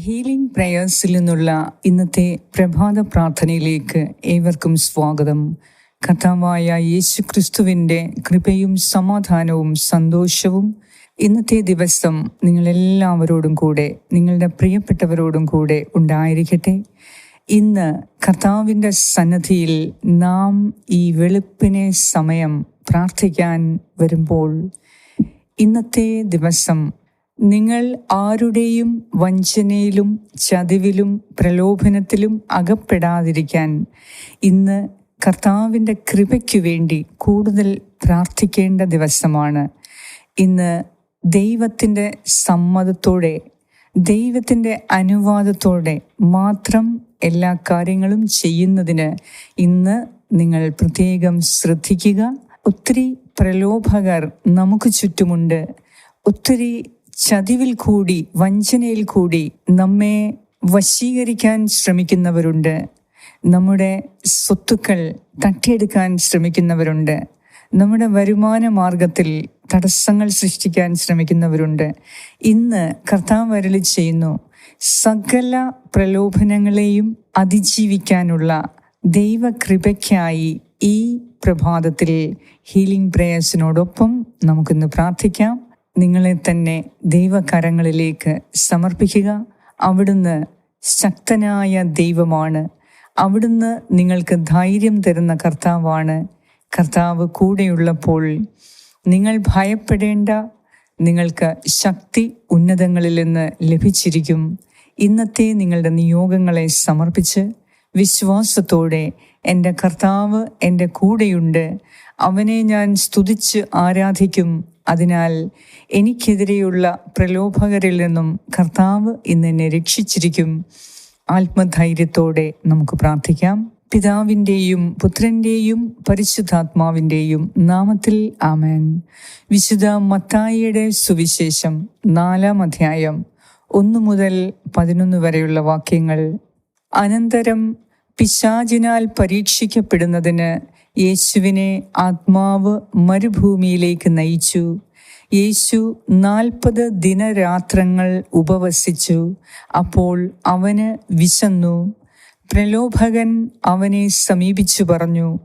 Healing പ്രയേഴ്സിൽ നിന്നുള്ള ഇന്നത്തെ പ്രഭാത പ്രാർത്ഥനയിലേക്ക് ഏവർക്കും സ്വാഗതം. കഥാവായ യേശു ക്രിസ്തുവിന്റെ കൃപയും സമാധാനവും സന്തോഷവും ഇന്നത്തെ ദിവസം നിങ്ങളെല്ലാവരോടും കൂടെ നിങ്ങളുടെ പ്രിയപ്പെട്ടവരോടും കൂടെ ഉണ്ടായിരിക്കട്ടെ. ഇന്ന് കർത്താവിന്റെ സന്നദ്ധിയിൽ നാം ഈ വെളുപ്പിനെ സമയം പ്രാർത്ഥിക്കാൻ വരുമ്പോൾ ഇന്നത്തെ ദിവസം നിങ്ങൾ ആരുടെയും വഞ്ചനയിലും ചതിവിലും പ്രലോഭനത്തിലും അകപ്പെടാതിരിക്കാൻ ഇന്ന് കർത്താവിന്റെ കൃപയ്ക്കു വേണ്ടി കൂടുതൽ പ്രാർത്ഥിക്കേണ്ട ദിവസമാണ്. ഇന്ന് ദൈവത്തിന്റെ സമ്മതത്തോടെ ദൈവത്തിന്റെ അനുവാദത്തോടെ മാത്രം എല്ലാ കാര്യങ്ങളും ചെയ്യുന്നതിന് ഇന്ന് നിങ്ങൾ പ്രത്യേകം ശ്രദ്ധിക്കുക. ഒത്തിരി പ്രലോഭകർ നമുക്ക് ചുറ്റുമുണ്ട്. ഒത്തിരി ചതിവിൽ കൂടി വഞ്ചനയിൽ കൂടി നമ്മെ വശീകരിക്കാൻ ശ്രമിക്കുന്നവരുണ്ട്. നമ്മുടെ സ്വത്തുക്കൾ തട്ടിയെടുക്കാൻ ശ്രമിക്കുന്നവരുണ്ട്. നമ്മുടെ വരുമാന മാർഗത്തിൽ തടസ്സങ്ങൾ സൃഷ്ടിക്കാൻ ശ്രമിക്കുന്നവരുണ്ട്. ഇന്ന് കർത്താവ് വരളി ചെയ്യുന്നു സകല പ്രലോഭനങ്ങളെയും അതിജീവിക്കാനുള്ള ദൈവകൃപയ്ക്കായി ഈ പ്രഭാതത്തിൽ ഹീലിംഗ് പ്രേയേഴ്സിനോടൊപ്പം നമുക്കിന്ന് പ്രാർത്ഥിക്കാം. നിങ്ങളെ തന്നെ ദൈവകരങ്ങളിലേക്ക് സമർപ്പിക്കുക. അവിടുന്ന് ശക്തനായ ദൈവമാണ്. അവിടുന്ന് നിങ്ങൾക്ക് ധൈര്യം തരുന്ന കർത്താവാണ്. കർത്താവ് കൂടെയുള്ളപ്പോൾ നിങ്ങൾ ഭയപ്പെടേണ്ട. നിങ്ങൾക്ക് ശക്തി ഉന്നതങ്ങളിൽ നിന്ന് ലഭിച്ചിരിക്കും. ഇന്നത്തെ നിങ്ങളുടെ നിയോഗങ്ങളെ സമർപ്പിച്ച് വിശ്വാസത്തോടെ എന്റെ കർത്താവ് എന്റെ കൂടെയുണ്ട്. അവനെ ഞാൻ സ്തുതിച്ച് ആരാധിക്കും. അതിനാൽ എനിക്കെതിരെയുള്ള പ്രലോഭകരിൽ നിന്നും കർത്താവ് ഇന്ന് എന്നെ രക്ഷിച്ചിരിക്കും. ആത്മധൈര്യത്തോടെ നമുക്ക് പ്രാർത്ഥിക്കാം. പിതാവിന്റെയും പുത്രന്റെയും പരിശുദ്ധാത്മാവിന്റെയും നാമത്തിൽ ആമേൻ. വിശുദ്ധ മത്തായിയുടെ സുവിശേഷം നാലാം അധ്യായം ഒന്നു മുതൽ പതിനൊന്ന് വരെയുള്ള വാക്യങ്ങൾ. അനന്തരം പിശാചിനാൽ പരീക്ഷിക്കപ്പെടുന്നതിന് യേശുവിനെ ആത്മാവ് മരുഭൂമിയിലേക്ക് നയിച്ചു. യേശു നാൽപ്പത് ദിനരാത്രങ്ങൾ ഉപവസിച്ചു. അപ്പോൾ അവന് വിശന്നു. പ്രലോഭകൻ അവനെ സമീപിച്ചു പറഞ്ഞു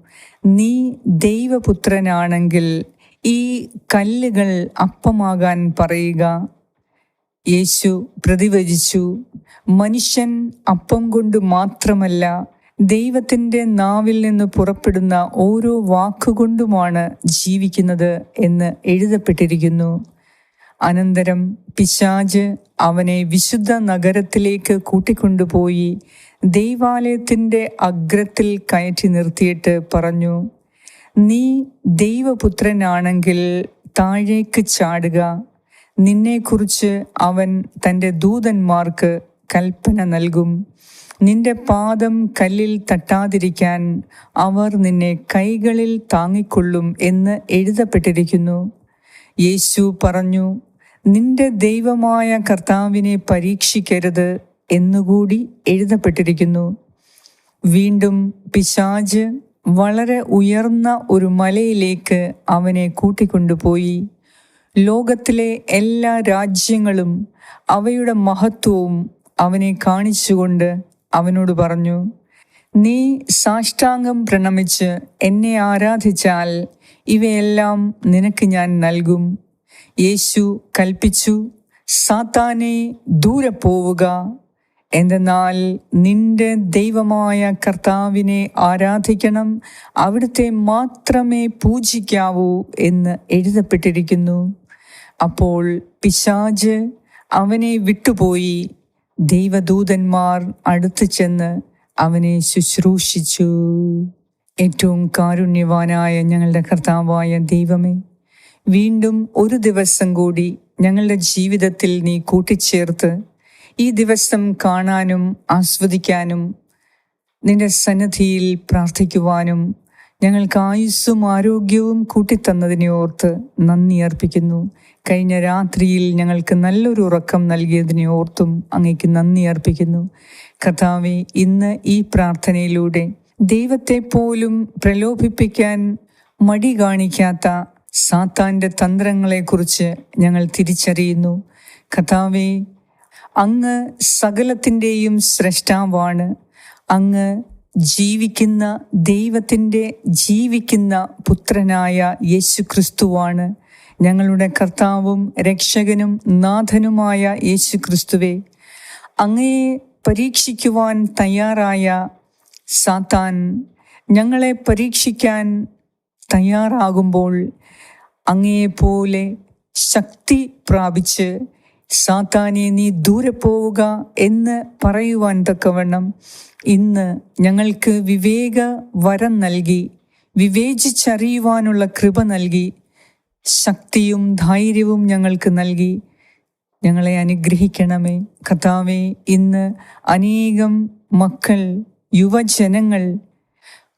നീ ദൈവപുത്രനാണെങ്കിൽ ഈ കല്ലുകൾ അപ്പമാകാൻ പറയുക. യേശു പ്രതിവചിച്ചു മനുഷ്യൻ അപ്പം കൊണ്ട് മാത്രമല്ല ദൈവത്തിന്റെ നാവിൽ നിന്ന് പുറപ്പെടുന്ന ഓരോ വാക്കുകൊണ്ടുമാണ് ജീവിക്കുന്നത് എന്ന് എഴുതപ്പെട്ടിരിക്കുന്നു. അനന്തരം പിശാജ് അവനെ വിശുദ്ധ നഗരത്തിലേക്ക് കൂട്ടിക്കൊണ്ടുപോയി ദൈവാലയത്തിന്റെ അഗ്രത്തിൽ കയറ്റി നിർത്തിയിട്ട് പറഞ്ഞു നീ ദൈവപുത്രനാണെങ്കിൽ താഴേക്ക് ചാടുക. നിന്നെക്കുറിച്ച് അവൻ തന്റെ ദൂതന്മാർക്ക് കൽപ്പന നൽകും. നിന്റെ പാദം കല്ലിൽ തട്ടാതിരിക്കാൻ അവർ നിന്നെ കൈകളിൽ താങ്ങിക്കൊള്ളും എന്ന് എഴുതപ്പെട്ടിരിക്കുന്നു. യേശു പറഞ്ഞു നിന്റെ ദൈവമായ കർത്താവിനെ പരീക്ഷിക്കരുത് എന്നുകൂടി എഴുതപ്പെട്ടിരിക്കുന്നു. വീണ്ടും പിശാജ് വളരെ ഉയർന്ന ഒരു മലയിലേക്ക് അവനെ കൂട്ടിക്കൊണ്ടുപോയി. ലോകത്തിലെ എല്ലാ രാജ്യങ്ങളും അവയുടെ മഹത്വവും അവനെ കാണിച്ചുകൊണ്ട് അവനോട് പറഞ്ഞു നീ സാഷ്ടാംഗം പ്രണമിച്ച് എന്നെ ആരാധിച്ചാൽ ഇവയെല്ലാം നിനക്ക് ഞാൻ നൽകും. യേശു കൽപ്പിച്ചു സാത്താനെ ദൂരെ പോവുക. എന്തെന്നാൽ നിന്റെ ദൈവമായ കർത്താവിനെ ആരാധിക്കണം അവിടുത്തെ മാത്രമേ പൂജിക്കാവൂ എന്ന് എഴുതപ്പെട്ടിരിക്കുന്നു. അപ്പോൾ പിശാജ് അവനെ വിട്ടുപോയി. ദൈവദൂതന്മാർ അടുത്തു ചെന്ന് അവനെ ശുശ്രൂഷിച്ചു. ഏറ്റവും കാരുണ്യവാനായ ഞങ്ങളുടെ കർത്താവായ ദൈവമേ വീണ്ടും ഒരു ദിവസം കൂടി ഞങ്ങളുടെ ജീവിതത്തിൽ നീ കൂട്ടിച്ചേർത്ത് ഈ ദിവസം കാണാനും ആസ്വദിക്കാനും നിന്റെ സന്നദ്ധിയിൽ പ്രാർത്ഥിക്കുവാനും ഞങ്ങൾക്ക് ആയുസ്സും ആരോഗ്യവും കൂട്ടിത്തന്നതിനെ ഓർത്ത് നന്ദി അർപ്പിക്കുന്നു. കഴിഞ്ഞ രാത്രിയിൽ ഞങ്ങൾക്ക് നല്ലൊരു ഉറക്കം നൽകിയതിനെ ഓർത്തും അങ്ങേക്ക് നന്ദി അർപ്പിക്കുന്നു. കഥാവെ ഇന്ന് ഈ പ്രാർത്ഥനയിലൂടെ ദൈവത്തെ പോലും പ്രലോഭിപ്പിക്കാൻ മടി കാണിക്കാത്ത സാത്താന്റെ തന്ത്രങ്ങളെക്കുറിച്ച് ഞങ്ങൾ തിരിച്ചറിയുന്നു. കഥാവെ അങ്ങ് സകലത്തിന്റെയും സ്രഷ്ടാവാണ്. അങ്ങ് ജീവിക്കുന്ന ദൈവത്തിന്റെ ജീവിക്കുന്ന പുത്രനായ യേശു ക്രിസ്തുവാണ് ഞങ്ങളുടെ കർത്താവും രക്ഷകനും നാഥനുമായ യേശു ക്രിസ്തുവെ അങ്ങയെ പരീക്ഷിക്കുവാൻ തയ്യാറായ സാത്താൻ ഞങ്ങളെ പരീക്ഷിക്കാൻ തയ്യാറാകുമ്പോൾ അങ്ങയെപ്പോലെ ശക്തി പ്രാപിച്ച് സാത്താനെ നീ ദൂരെ പോവുക എന്ന് പറയുവാൻ തക്കവണ്ണം ഇന്ന് ഞങ്ങൾക്ക് വിവേക വരം നൽകി വിവേചിച്ചറിയുവാനുള്ള കൃപ നൽകി ശക്തിയും ധൈര്യവും ഞങ്ങൾക്ക് നൽകി. ഞങ്ങളെ അനുഗ്രഹിക്കണമേ. കഥാവെ ഇന്ന് അനേകം മക്കൾ യുവജനങ്ങൾ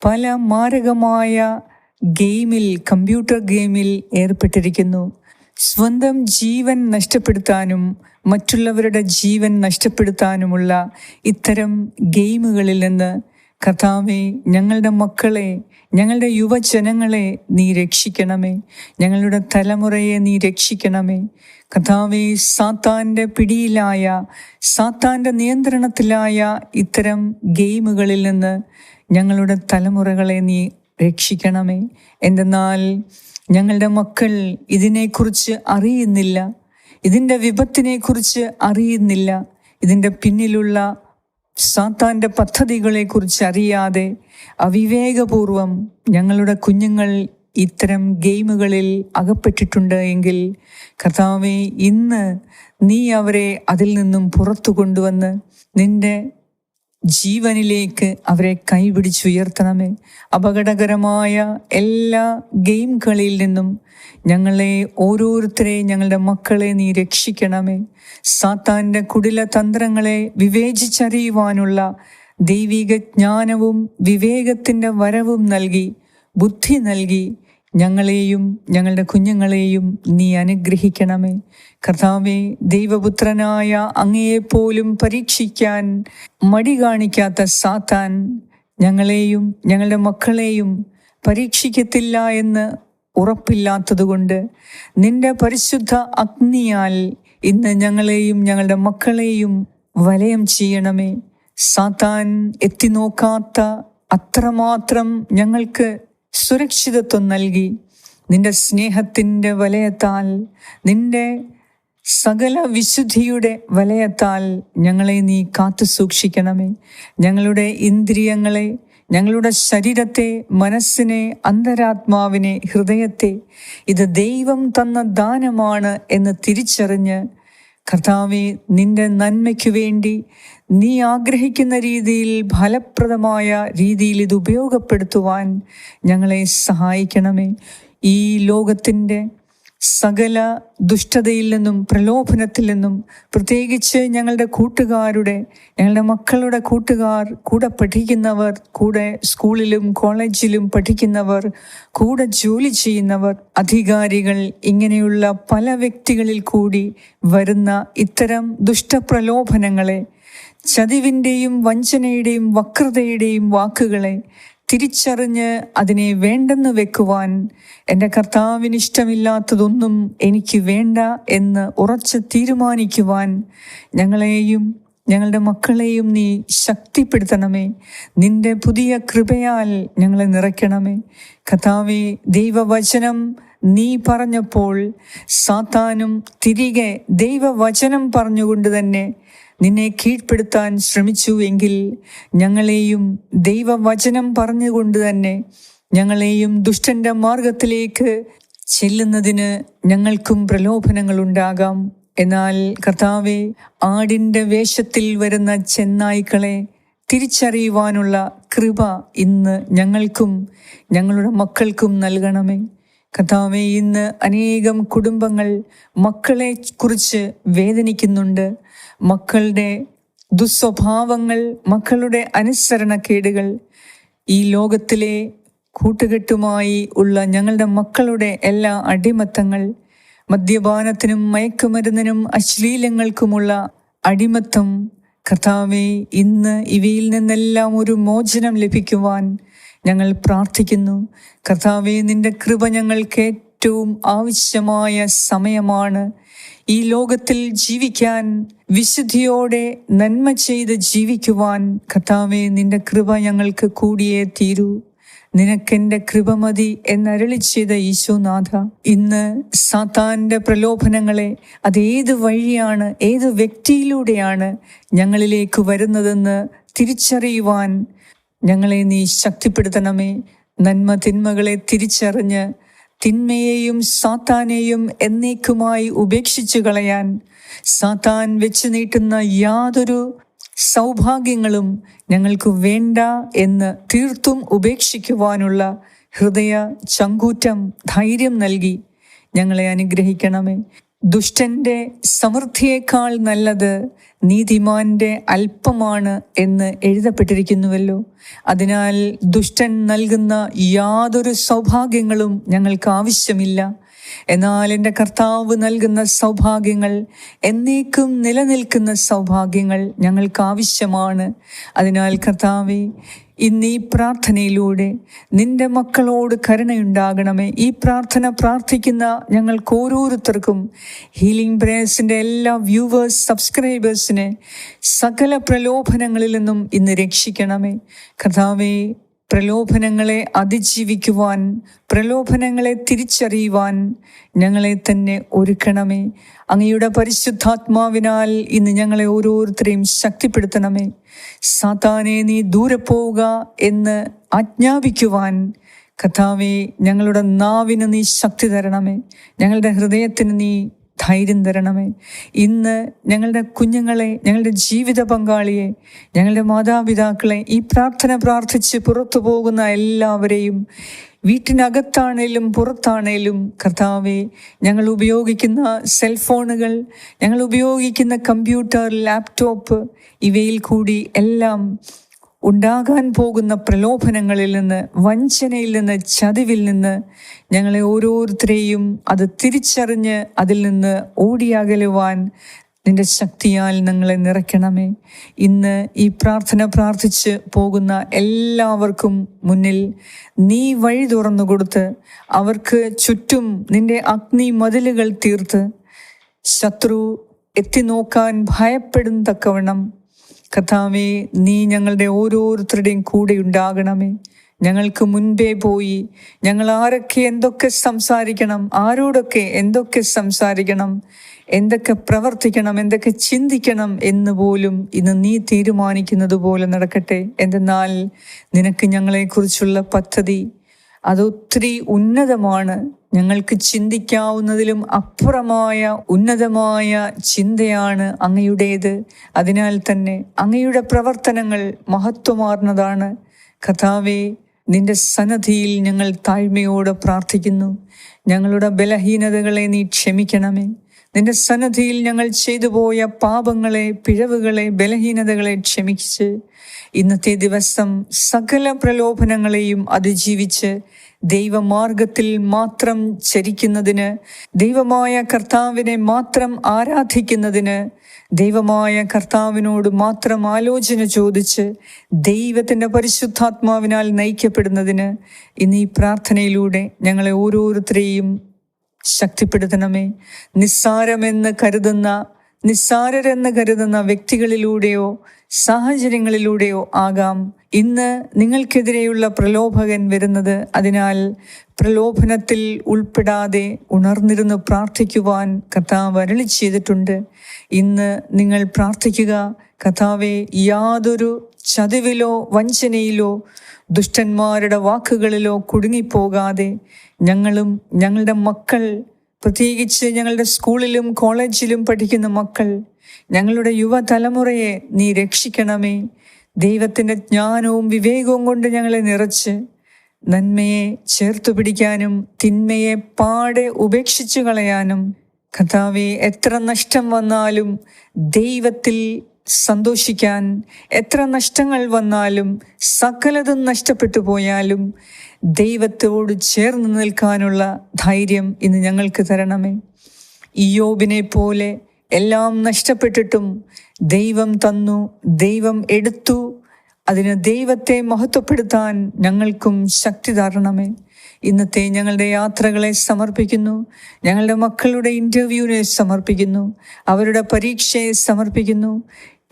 പല മാരകമായ ഗെയിമിൽ കമ്പ്യൂട്ടർ ഗെയിമിൽ ഏർപ്പെട്ടിരിക്കുന്നു. സ്വന്തം ജീവൻ നഷ്ടപ്പെടുത്താനും മറ്റുള്ളവരുടെ ജീവൻ നഷ്ടപ്പെടുത്താനുമുള്ള ഇത്തരം ഗെയിമുകളിൽ നിന്ന് കർത്താവെ ഞങ്ങളുടെ മക്കളെ ഞങ്ങളുടെ യുവജനങ്ങളെ നീ രക്ഷിക്കണമേ. ഞങ്ങളുടെ തലമുറയെ നീ രക്ഷിക്കണമേ. കർത്താവെ സാത്താന്റെ പിടിയിലായ സാത്താന്റെ നിയന്ത്രണത്തിലായ ഇത്തരം ഗെയിമുകളിൽ നിന്ന് ഞങ്ങളുടെ തലമുറകളെ നീ രക്ഷിക്കണമേ. എന്തെന്നാൽ ഞങ്ങളുടെ മക്കൾ ഇതിനെക്കുറിച്ച് അറിയുന്നില്ല ഇതിന്റെ വിപത്തിനെക്കുറിച്ച് അറിയുന്നില്ല ഇതിന്റെ പിന്നിലുള്ള സാത്താന്റെ പദ്ധതികളെക്കുറിച്ച് അറിയാതെ അവിവേകപൂർവം ഞങ്ങളുടെ കുഞ്ഞുങ്ങൾ ഇത്തരം ഗെയിമുകളിൽ അകപ്പെട്ടിട്ടുണ്ട് എങ്കിൽ കർത്താവെ ഇന്ന് നീ അവരെ അതിൽ നിന്നും പുറത്തു കൊണ്ടുവന്ന് നിന്റെ ജീവനിലേക്ക് അവരെ കൈപിടിച്ചുയർത്തണമേ. അപകടകരമായ എല്ലാ ഗെയിം കളിയിൽ നിന്നും ഞങ്ങളെ ഓരോരുത്തരെയും ഞങ്ങളുടെ മക്കളെ നീ രക്ഷിക്കണമേ. സാത്താന്റെ കുടില തന്ത്രങ്ങളെ വിവേചിച്ചറിയുവാനുള്ള ദൈവിക ജ്ഞാനവും വിവേകത്തിന്റെ വരവും നൽകി ബുദ്ധി നൽകി ഞങ്ങളെയും ഞങ്ങളുടെ കുഞ്ഞുങ്ങളെയും നീ അനുഗ്രഹിക്കണമേ. കർത്താവെ ദൈവപുത്രനായ അങ്ങയെപ്പോലും പരീക്ഷിക്കാൻ മടി കാണിക്കാത്ത സാത്താൻ ഞങ്ങളെയും ഞങ്ങളുടെ മക്കളെയും പരീക്ഷിക്കത്തില്ല എന്ന് ഉറപ്പില്ലാത്തതുകൊണ്ട് നിന്റെ പരിശുദ്ധ അഗ്നിയാൽ ഇന്ന് ഞങ്ങളെയും ഞങ്ങളുടെ മക്കളെയും വലയം ചെയ്യണമേ. സാത്താൻ എത്തി നോക്കാത്ത അത്രമാത്രം ഞങ്ങൾക്ക് സുരക്ഷിതത്വം നൽകി. നിന്റെ സ്നേഹത്തിന്റെ വലയത്താൽ നിന്റെ സകല വിശുദ്ധിയുടെ വലയത്താൽ ഞങ്ങളെ നീ കാത്തു സൂക്ഷിക്കണമേ. ഞങ്ങളുടെ ഇന്ദ്രിയങ്ങളെ ഞങ്ങളുടെ ശരീരത്തെ മനസ്സിനെ അന്തരാത്മാവിനെ ഹൃദയത്തെ ഇത് ദൈവം തന്ന ദാനമാണ് എന്ന് തിരിച്ചറിഞ്ഞ് കർത്താവെ നിന്റെ നന്മയ്ക്കു വേണ്ടി നീ ആഗ്രഹിക്കുന്ന രീതിയിൽ ഫലപ്രദമായ രീതിയിൽ ഇത് ഉപയോഗപ്പെടുത്തുവാൻ ഞങ്ങളെ സഹായിക്കണമേ. ഈ ലോകത്തിന്റെ സകല ദുഷ്ടതയിൽ നിന്നും പ്രലോഭനത്തിൽ നിന്നും പ്രത്യേകിച്ച് ഞങ്ങളുടെ കൂട്ടുകാരുടെ ഞങ്ങളുടെ മക്കളുടെ കൂട്ടുകാർ കൂടെ പഠിക്കുന്നവർ കൂടെ സ്കൂളിലും കോളേജിലും പഠിക്കുന്നവർ കൂടെ ജോലി ചെയ്യുന്നവർ അധികാരികൾ ഇങ്ങനെയുള്ള പല വ്യക്തികളിൽ കൂടി വരുന്ന ഇത്തരം ദുഷ്ടപ്രലോഭനങ്ങളെ ചതിവിന്റെയും വഞ്ചനയുടെയും വക്രതയുടെയും വാക്കുകളെ തിരിച്ചറിഞ്ഞ് അതിനെ വേണ്ടെന്ന് വെക്കുവാൻ എന്റെ കർത്താവിന് ഇഷ്ടമില്ലാത്തതൊന്നും എനിക്ക് വേണ്ട എന്ന് ഉറച്ച് തീരുമാനിക്കുവാൻ ഞങ്ങളെയും ഞങ്ങളുടെ മക്കളെയും നീ ശക്തിപ്പെടുത്തണമേ. നിന്റെ പുതിയ കൃപയാൽ ഞങ്ങളെ നിറയ്ക്കണമേ. കഥാവെ ദൈവവചനം നീ പറഞ്ഞപ്പോൾ സാത്താനും തിരികെ ദൈവവചനം പറഞ്ഞുകൊണ്ട് തന്നെ നിന്നെ കീഴ്പ്പെടുത്താൻ ശ്രമിച്ചു എങ്കിൽ ഞങ്ങളെയും ദൈവവചനം പറഞ്ഞുകൊണ്ട് തന്നെ ഞങ്ങളെയും ദുഷ്ടന്റെ മാർഗത്തിലേക്ക് ചെല്ലുന്നതിന് ഞങ്ങൾക്കും പ്രലോഭനങ്ങൾ ഉണ്ടാകാം. എന്നാൽ കർത്താവെ ആടിന്റെ വേഷത്തിൽ വരുന്ന ചെന്നായ്ക്കളെ തിരിച്ചറിയുവാനുള്ള കൃപ ഇന്ന് ഞങ്ങൾക്കും ഞങ്ങളുടെ മക്കൾക്കും നൽകണമേ. കർത്താവെ ഇന്ന് അനേകം കുടുംബങ്ങൾ മക്കളെ കുറിച്ച് വേദനിക്കുന്നുണ്ട്. മക്കളുടെ ദുസ്വഭാവങ്ങൾ മക്കളുടെ അനുസരണക്കേടുകൾ ഈ ലോകത്തിലെ കൂട്ടുകെട്ടുമായി ഉള്ള ഞങ്ങളുടെ മക്കളുടെ എല്ലാ അടിമത്തങ്ങൾ മദ്യപാനത്തിനും മയക്കുമരുന്നിനും അശ്ലീലങ്ങൾക്കുമുള്ള അടിമത്തം കർത്താവെ ഇന്ന് ഇവയിൽ നിന്നെല്ലാം ഒരു മോചനം ലഭിക്കുവാൻ ഞങ്ങൾ പ്രാർത്ഥിക്കുന്നു. കർത്താവെ നിന്റെ കൃപ ഞങ്ങൾക്ക് ഏറ്റവും ആവശ്യമായ സമയമാണ്. ഈ ലോകത്തിൽ ജീവിക്കാൻ വിശുദ്ധിയോടെ നന്മ ചെയ്ത് ജീവിക്കുവാൻ കർത്താവെ നിന്റെ കൃപ ഞങ്ങൾക്ക് കൂടിയേ തീരൂ. നിനക്കെന്റെ കൃപ മതി എന്നരളി ചെയ്ത ഈശോനാഥ ഇന്ന് സാത്താന്റെ പ്രലോഭനങ്ങളെ അത് ഏത് വഴിയാണ് ഏത് വ്യക്തിയിലൂടെയാണ് ഞങ്ങളിലേക്ക് വരുന്നതെന്ന് തിരിച്ചറിയുവാൻ ഞങ്ങളെ നീ ശക്തിപ്പെടുത്തണമേ. നന്മ തിന്മകളെ തിരിച്ചറിഞ്ഞ് തിന്മയെയും സാത്താനെയും എന്നേക്കുമായി ഉപേക്ഷിച്ചു കളയാൻ സാത്താൻ വെച്ച് നീട്ടുന്ന യാതൊരു സൗഭാഗ്യങ്ങളും ഞങ്ങൾക്ക് വേണ്ട എന്ന് തീർത്തും ഉപേക്ഷിക്കുവാനുള്ള ഹൃദയ ചങ്കൂറ്റം ധൈര്യം നൽകി ഞങ്ങളെ അനുഗ്രഹിക്കണമേ. ദുഷ്ടന്റെ സമൃദ്ധിയേക്കാൾ നല്ലത് നീതിമാന്റെ അല്പമാണ് എന്ന് എഴുതപ്പെട്ടിരിക്കുന്നുവല്ലോ. അതിനാൽ ദുഷ്ടൻ നൽകുന്ന യാതൊരു സൗഭാഗ്യങ്ങളും ഞങ്ങൾക്ക് ആവശ്യമില്ല. എന്നാൽ എന്റെ കർത്താവ് നൽകുന്ന സൗഭാഗ്യങ്ങൾ എന്നേക്കും നിലനിൽക്കുന്ന സൗഭാഗ്യങ്ങൾ ഞങ്ങൾക്ക് ആവശ്യമാണ്. അതിനാൽ കർത്താവെ ഇന്ന് ഈ പ്രാർത്ഥനയിലൂടെ നിന്റെ മക്കളോട് കരുണയുണ്ടാകണമേ. ഈ പ്രാർത്ഥന പ്രാർത്ഥിക്കുന്ന ഞങ്ങൾക്ക് ഓരോരുത്തർക്കും ഹീലിംഗ് പ്രേയേഴ്സിന്റെ എല്ലാ വ്യൂവേഴ്സ് സബ്സ്ക്രൈബേഴ്സിനെ സകല പ്രലോഭനങ്ങളിൽ നിന്നും ഇന്ന് രക്ഷിക്കണമേ. കർത്താവെ പ്രലോഭനങ്ങളെ അതിജീവിക്കുവാൻ പ്രലോഭനങ്ങളെ തിരിച്ചറിയുവാൻ ഞങ്ങളെ തന്നെ ഒരുക്കണമേ. അങ്ങയുടെ പരിശുദ്ധാത്മാവിനാൽ ഇന്ന് ഞങ്ങളെ ഓരോരുത്തരെയും ശക്തിപ്പെടുത്തണമേ. സാത്താനെ നീ ദൂരെ പോവുക എന്ന് ആജ്ഞാപിക്കുവാൻ കഥാവെ ഞങ്ങളുടെ നാവിന് നീ ശക്തി തരണമേ. ഞങ്ങളുടെ ഹൃദയത്തിന് നീ ധൈര്യം തരണമേ. ഇന്ന് ഞങ്ങളുടെ കുഞ്ഞുങ്ങളെ ഞങ്ങളുടെ ജീവിത പങ്കാളിയെ ഞങ്ങളുടെ മാതാപിതാക്കളെ ഈ പ്രാർത്ഥന പ്രാർത്ഥിച്ച് പുറത്തു പോകുന്ന എല്ലാവരെയും വീട്ടിനകത്താണേലും പുറത്താണേലും കർത്താവെ ഞങ്ങൾ ഉപയോഗിക്കുന്ന സെൽഫോണുകൾ ഞങ്ങൾ ഉപയോഗിക്കുന്ന കമ്പ്യൂട്ടർ ലാപ്ടോപ്പ് ഇവയിൽ കൂടി എല്ലാം ഉണ്ടാകാൻ പോകുന്ന പ്രലോഭനങ്ങളിൽ നിന്ന് വഞ്ചനയിൽ നിന്ന് ചതിവിൽ നിന്ന് ഞങ്ങളെ ഓരോരുത്തരെയും അത് തിരിച്ചറിഞ്ഞ് അതിൽ നിന്ന് ഓടിയകലുവാൻ നിന്റെ ശക്തിയാൽ ഞങ്ങളെ നിറയ്ക്കണമേ. ഇന്ന് ഈ പ്രാർത്ഥന പ്രാർത്ഥിച്ച് പോകുന്ന എല്ലാവർക്കും മുന്നിൽ നീ വഴി തുറന്നു കൊടുത്ത് അവർക്ക് ചുറ്റും നിന്റെ അഗ്നി മതിലുകൾ തീർത്ത് ശത്രു എത്തി നോക്കാൻ ഭയപ്പെടും തക്കവണ്ണം. കഥാവേ നീ ഞങ്ങളുടെ ഓരോരുത്തരുടെയും കൂടെ ഉണ്ടാകണമേ. ഞങ്ങൾക്ക് മുൻപേ പോയി. ഞങ്ങൾ ആരൊക്കെ എന്തൊക്കെ സംസാരിക്കണം ആരോടൊക്കെ എന്തൊക്കെ സംസാരിക്കണം എന്തൊക്കെ പ്രവർത്തിക്കണം എന്തൊക്കെ ചിന്തിക്കണം എന്ന് പോലും ഇന്ന് നീ തീരുമാനിക്കുന്നത് പോലെ നടക്കട്ടെ. എന്തെന്നാൽ നിനക്ക് ഞങ്ങളെക്കുറിച്ചുള്ള പദ്ധതി അതൊത്തിരി ഉന്നതമാണ്. ഞങ്ങൾക്ക് ചിന്തിക്കാവുന്നതിലും അപ്പുറമായ ഉന്നതമായ ചിന്തയാണ് അങ്ങയുടേത്. അതിനാൽ തന്നെ അങ്ങയുടെ പ്രവർത്തനങ്ങൾ മഹത്വമാർന്നതാണ്. കഥാവേ നിന്റെ സന്നദ്ധിയിൽ ഞങ്ങൾ താഴ്മയോടെ പ്രാർത്ഥിക്കുന്നു. ഞങ്ങളുടെ ബലഹീനതകളെ നീ ക്ഷമിക്കണമേ. നിന്റെ സന്നദ്ധിയിൽ ഞങ്ങൾ ചെയ്തു പോയ പാപങ്ങളെ പിഴവുകളെ ബലഹീനതകളെ ക്ഷമിച്ച് ഇന്നത്തെ ദിവസം സകല പ്രലോഭനങ്ങളെയും അതിജീവിച്ച് ദൈവമാർഗത്തിൽ മാത്രം ചരിക്കുന്നതിന് ദൈവമായ കർത്താവിനെ മാത്രം ആരാധിക്കുന്നതിന് ദൈവമായ കർത്താവിനോട് മാത്രം ആലോചന ചോദിച്ച് ദൈവത്തിന്റെ പരിശുദ്ധാത്മാവിനാൽ നയിക്കപ്പെടുന്നതിന് ഇന്ന് ഈ പ്രാർത്ഥനയിലൂടെ ഞങ്ങളെ ഓരോരുത്തരെയും ശക്തിപ്പെടുത്തണമേ. നിസ്സാരമെന്ന് കരുതുന്ന നിസ്സാരരെന്ന് കരുതുന്ന വ്യക്തികളിലൂടെയോ സാഹചര്യങ്ങളിലൂടെയോ ആകാം. ഇന്ന് നിങ്ങൾക്കെതിരെയുള്ള പ്രലോഭകൻ വരുന്നത് അതിനാൽ പ്രലോഭനത്തിൽ ഉൾപ്പെടാതെ ഉണർന്നിരുന്ന് പ്രാർത്ഥിക്കുവാൻ കർത്താവ് അരളി ചെയ്തിട്ടുണ്ട്. ഇന്ന് നിങ്ങൾ പ്രാർത്ഥിക്കുക കഥാവെ യാതൊരു ചതിവിലോ വഞ്ചനയിലോ ദുഷ്ടന്മാരുടെ വാക്കുകളിലോ കുടുങ്ങിപ്പോകാതെ ഞങ്ങളും ഞങ്ങളുടെ മക്കൾ പ്രത്യേകിച്ച് ഞങ്ങളുടെ സ്കൂളിലും കോളേജിലും പഠിക്കുന്ന മക്കൾ ഞങ്ങളുടെ യുവതലമുറയെ നീ രക്ഷിക്കണമേ. ദൈവത്തിന്റെ ജ്ഞാനവും വിവേകവും കൊണ്ട് ഞങ്ങളെ നിറച്ച് നന്മയെ ചേർത്തു പിടിക്കാനും തിന്മയെ പാടെ ഉപേക്ഷിച്ചു കളയാനും കഥാവെ എത്ര നഷ്ടം വന്നാലും ദൈവത്തിൽ സന്തോഷിക്കാൻ എത്ര നഷ്ടങ്ങൾ വന്നാലും സകലതും നഷ്ടപ്പെട്ടു പോയാലും ദൈവത്തോട് ചേർന്ന് നിൽക്കാനുള്ള ധൈര്യം ഇന്ന് ഞങ്ങൾക്ക് തരണമേ. ഇയോബിനെ പോലെ എല്ലാം നഷ്ടപ്പെട്ടിട്ടും ദൈവം തന്നു ദൈവം എടുത്തു. അതിന് ദൈവത്തെ മഹത്വപ്പെടുത്താൻ ഞങ്ങൾക്കും ശക്തി തരണമേ. ഇന്നത്തെ ഞങ്ങളുടെ യാത്രകളെ സമർപ്പിക്കുന്നു. ഞങ്ങളുടെ മക്കളുടെ ഇന്റർവ്യൂവിനെ സമർപ്പിക്കുന്നു. അവരുടെ പരീക്ഷയെ സമർപ്പിക്കുന്നു.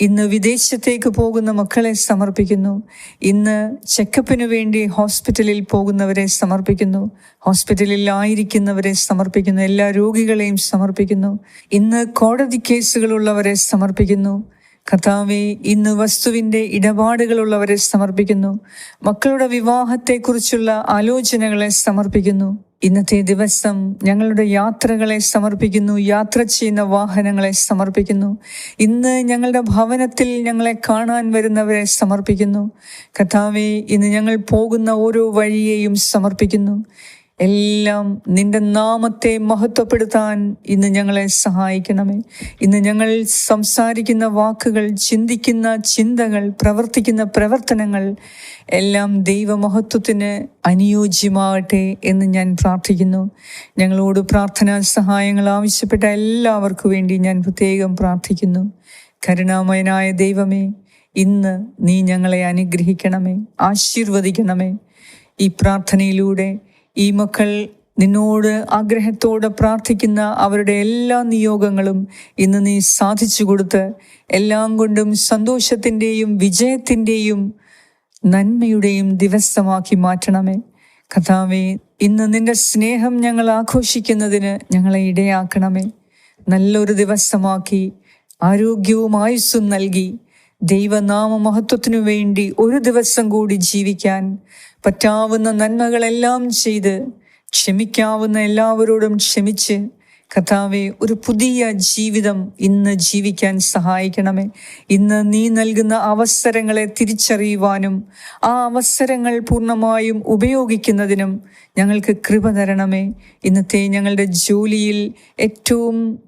ഇന്ന് വിദേശത്തേക്ക് പോകുന്ന മക്കളെ സമർപ്പിക്കുന്നു. ഇന്ന് ചെക്കപ്പിന് വേണ്ടി ഹോസ്പിറ്റലിൽ പോകുന്നവരെ സമർപ്പിക്കുന്നു. ഹോസ്പിറ്റലിൽ ആയിരിക്കുന്നവരെ സമർപ്പിക്കുന്നു. എല്ലാ രോഗികളെയും സമർപ്പിക്കുന്നു. ഇന്ന് കോടതി കേസുകളുള്ളവരെ സമർപ്പിക്കുന്നു. കർത്താവെ ഇന്ന് വസ്തുവിന്റെ ഇടപാടുകളുള്ളവരെ സമർപ്പിക്കുന്നു. മക്കളുടെ വിവാഹത്തെക്കുറിച്ചുള്ള ആലോചനകളെ സമർപ്പിക്കുന്നു. ഇന്നത്തെ ദിവസം ഞങ്ങളുടെ യാത്രകളെ സമർപ്പിക്കുന്നു യാത്ര ചെയ്യുന്ന വാഹനങ്ങളെ സമർപ്പിക്കുന്നു. ഇന്ന് ഞങ്ങളുടെ ഭവനത്തിൽ ഞങ്ങളെ കാണാൻ വരുന്നവരെ സമർപ്പിക്കുന്നു. കഥാവെ ഇന്ന് ഞങ്ങൾ പോകുന്ന ഓരോ വഴിയെയും സമർപ്പിക്കുന്നു. എല്ലാം നിന്റെ നാമത്തെ മഹത്വപ്പെടുത്താൻ ഇന്ന് ഞങ്ങളെ സഹായിക്കണമേ. ഇന്ന് ഞങ്ങൾ സംസാരിക്കുന്ന വാക്കുകൾ ചിന്തിക്കുന്ന ചിന്തകൾ പ്രവർത്തിക്കുന്ന പ്രവർത്തനങ്ങൾ എല്ലാം ദൈവമഹത്വത്തിന് അനുയോജ്യമാകട്ടെ എന്ന് ഞാൻ പ്രാർത്ഥിക്കുന്നു. ഞങ്ങളോട് പ്രാർത്ഥനാ സഹായങ്ങൾ ആവശ്യപ്പെട്ട എല്ലാവർക്കും വേണ്ടി ഞാൻ പ്രത്യേകം പ്രാർത്ഥിക്കുന്നു. കരുണാമയനായ ദൈവമേ ഇന്ന് നീ ഞങ്ങളെ അനുഗ്രഹിക്കണമേ ആശീർവദിക്കണമേ. ഈ പ്രാർത്ഥനയിലൂടെ ഈ മക്കൾ നിന്നോട് ആഗ്രഹത്തോടെ പ്രാർത്ഥിക്കുന്ന അവരുടെ എല്ലാ നിയോഗങ്ങളും ഇന്ന് നീ സാധിച്ചു കൊടുത്ത് എല്ലാം കൊണ്ടും സന്തോഷത്തിന്റെയും വിജയത്തിന്റെയും നന്മയുടെയും ദിവസമാക്കി മാറ്റണമേ. കഥാവേ ഇന്ന് നിന്റെ സ്നേഹം ഞങ്ങൾ ആഘോഷിക്കുന്നതിന് ഞങ്ങളെ ഇടയാക്കണമേ. നല്ലൊരു ദിവസമാക്കി ആരോഗ്യവും ആയുസ്സും നൽകി ദൈവനാമ മഹത്വത്തിനു വേണ്ടി ഒരു ദിവസം കൂടി ജീവിക്കാൻ പറ്റാവുന്ന നന്മകളെല്ലാം ചെയ്ത് ക്ഷമിക്കാവുന്ന എല്ലാവരോടും ക്ഷമിച്ച് കഥാവെ ഒരു പുതിയ ജീവിതം ഇന്ന് ജീവിക്കാൻ സഹായിക്കണമേ. ഇന്ന് നീ നൽകുന്ന അവസരങ്ങളെ തിരിച്ചറിയുവാനും ആ അവസരങ്ങൾ പൂർണമായും ഉപയോഗിക്കുന്നതിനും ഞങ്ങൾക്ക് കൃപ തരണമേ. ഇന്നത്തെ ഞങ്ങളുടെ ജോലിയിൽ ഏറ്റവും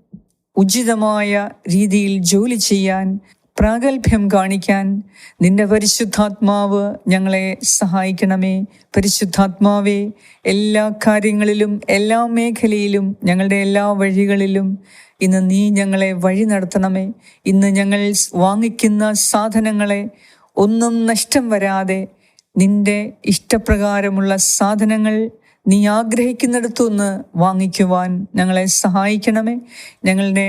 ഉചിതമായ രീതിയിൽ ജോലി ചെയ്യാൻ പ്രാഗൽഭ്യം കാണിക്കാൻ നിന്റെ പരിശുദ്ധാത്മാവ് ഞങ്ങളെ സഹായിക്കണമേ. പരിശുദ്ധാത്മാവേ എല്ലാ കാര്യങ്ങളിലും എല്ലാ മേഖലയിലും ഞങ്ങളുടെ എല്ലാ വഴികളിലും ഇന്ന് നീ ഞങ്ങളെ വഴി നടത്തണമേ. ഇന്ന് ഞങ്ങൾ വാങ്ങിക്കുന്ന സാധനങ്ങളെ ഒന്നും നഷ്ടം വരാതെ നിന്റെ ഇഷ്ടപ്രകാരമുള്ള സാധനങ്ങൾ നീ ആഗ്രഹിക്കുന്നിടത്തുനിന്ന് വാങ്ങിക്കുവാൻ ഞങ്ങളെ സഹായിക്കണമേ. ഞങ്ങളുടെ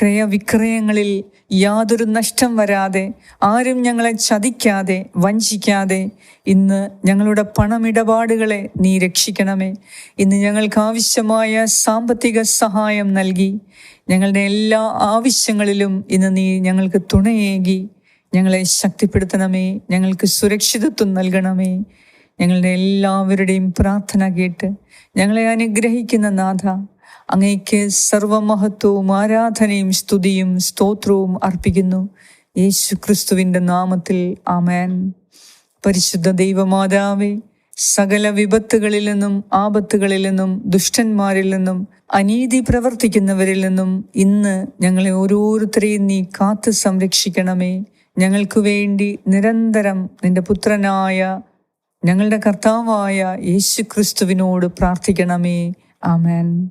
ക്രയവിക്രയങ്ങളിൽ യാതൊരു നഷ്ടം വരാതെ ആരും ഞങ്ങളെ ചതിക്കാതെ വഞ്ചിക്കാതെ ഇന്ന് ഞങ്ങളുടെ പണമിടപാടുകളെ നീ രക്ഷിക്കണമേ. ഇന്ന് ഞങ്ങൾക്ക് ആവശ്യമായ സാമ്പത്തിക സഹായം നൽകി. ഞങ്ങളുടെ എല്ലാ ആവശ്യങ്ങളിലും ഇന്ന് നീ ഞങ്ങൾക്ക് തുണയേകി. ഞങ്ങളെ ശക്തിപ്പെടുത്തണമേ ഞങ്ങൾക്ക് സുരക്ഷിതത്വം നൽകണമേ. ഞങ്ങളുടെ എല്ലാവരുടെയും പ്രാർത്ഥന കേട്ട് ഞങ്ങളെ അനുഗ്രഹിക്കുന്ന നാഥ അങ്ങയ്ക്ക് സർവമഹത്വവും ആരാധനയും സ്തുതിയും സ്തോത്രവും അർപ്പിക്കുന്നു. യേശു ക്രിസ്തുവിന്റെ നാമത്തിൽ ആമേൻ. പരിശുദ്ധ ദൈവമാതാവേ സകല വിപത്തുകളിൽ നിന്നും ആപത്തുകളിൽ നിന്നും ദുഷ്ടന്മാരിൽ നിന്നും അനീതി പ്രവർത്തിക്കുന്നവരിൽ നിന്നും ഇന്ന് ഞങ്ങളെ ഓരോരുത്തരെയും നീ കാത്തു സംരക്ഷിക്കണമേ. ഞങ്ങൾക്ക് വേണ്ടി നിരന്തരം നിന്റെ പുത്രനായ ഞങ്ങളുടെ കർത്താവായ യേശു ക്രിസ്തുവിനോട് പ്രാർത്ഥിക്കണമേ. ആമേൻ.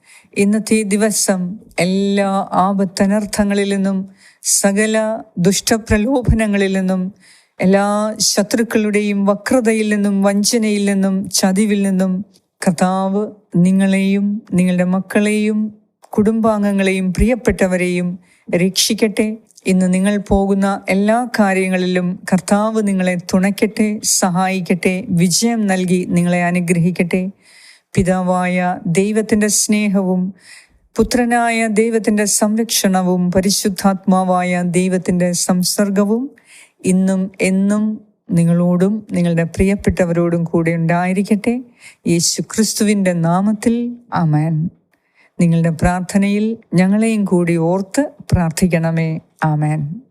ഇന്നത്തെ ദിവസം എല്ലാ ആപത്തനർത്ഥങ്ങളിൽ നിന്നും സകല ദുഷ്ടപ്രലോഭനങ്ങളിൽ നിന്നും എല്ലാ ശത്രുക്കളുടെയും വക്രതയിൽ നിന്നും വഞ്ചനയിൽ നിന്നും ചതിവിൽ നിന്നും കർത്താവ് നിങ്ങളെയും നിങ്ങളുടെ മക്കളെയും കുടുംബാംഗങ്ങളെയും പ്രിയപ്പെട്ടവരെയും രക്ഷിക്കട്ടെ. ഇന്ന് നിങ്ങൾ പോകുന്ന എല്ലാ കാര്യങ്ങളിലും കർത്താവ് നിങ്ങളെ തുണയ്ക്കട്ടെ സഹായിക്കട്ടെ വിജയം നൽകി നിങ്ങളെ അനുഗ്രഹിക്കട്ടെ. പിതാവായ ദൈവത്തിന്റെ സ്നേഹവും പുത്രനായ ദൈവത്തിന്റെ സംരക്ഷണവും പരിശുദ്ധാത്മാവായ ദൈവത്തിന്റെ സംസർഗവും ഇന്നും എന്നും നിങ്ങളോടും നിങ്ങളുടെ പ്രിയപ്പെട്ടവരോടും കൂടെ ഉണ്ടായിരിക്കട്ടെ. യേശു ക്രിസ്തുവിന്റെ നാമത്തിൽ ആമേൻ. നിങ്ങളുടെ പ്രാർത്ഥനയിൽ ഞങ്ങളെയും കൂടി ഓർത്ത് പ്രാർത്ഥിക്കണമേ. ആമേൻ.